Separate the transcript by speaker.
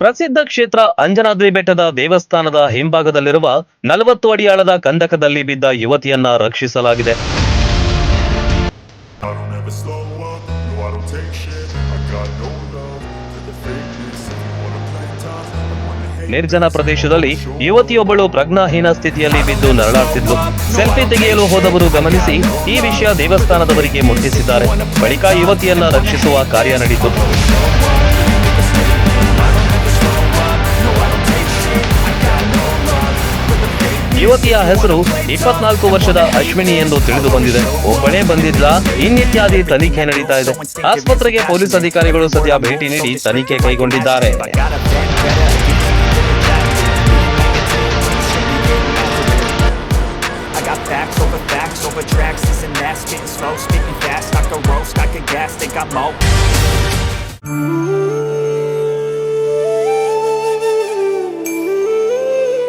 Speaker 1: ಪ್ರಸಿದ್ಧ ಕ್ಷೇತ್ರ ಅಂಜನಾದ್ರಿ ಬೆಟ್ಟದ ದೇವಸ್ಥಾನದ ಹಿಂಭಾಗದಲ್ಲಿರುವ ನಲವತ್ತು ಅಡಿ ಆಳದ ಕಂದಕದಲ್ಲಿ ಬಿದ್ದ ಯುವತಿಯನ್ನ ರಕ್ಷಿಸಲಾಗಿದೆ. ನಿರ್ಜನ ಪ್ರದೇಶದಲ್ಲಿ ಯುವತಿಯೊಬ್ಬಳು ಪ್ರಜ್ಞಾಹೀನ ಸ್ಥಿತಿಯಲ್ಲಿ ಬಿದ್ದು ನರಳಾಡ್ತಿದ್ಲು. ಸೆಲ್ಫಿ ತೆಗೆಯಲು ಹೋದವರು ಗಮನಿಸಿ ಈ ವಿಷಯ ದೇವಸ್ಥಾನದವರಿಗೆ ಮುಟ್ಟಿಸಿದ್ದಾರೆ. ಬಳಿಕ ಯುವತಿಯನ್ನ ರಕ್ಷಿಸುವ ಕಾರ್ಯ ನಡೆಯಿತು ಯುವತಿಯ ಹೆಸರು ಇಪ್ಪತ್ನಾಲ್ಕು ವರ್ಷದ ಅಶ್ವಿನಿ ಎಂದು ತಿಳಿದು ಬಂದಿದೆ. ಒಬ್ಬಳೇ ಬಂದಿದ್ಲ ಇನ್ನಿತ್ಯಾದಿ ತನಿಖೆ ನಡೀತಾ ಇದೆ. ಆಸ್ಪತ್ರೆಗೆ ಪೊಲೀಸ್ ಅಧಿಕಾರಿಗಳು ಸದ್ಯ ಭೇಟಿ ನೀಡಿ ತನಿಖೆ ಕೈಗೊಂಡಿದ್ದಾರೆ.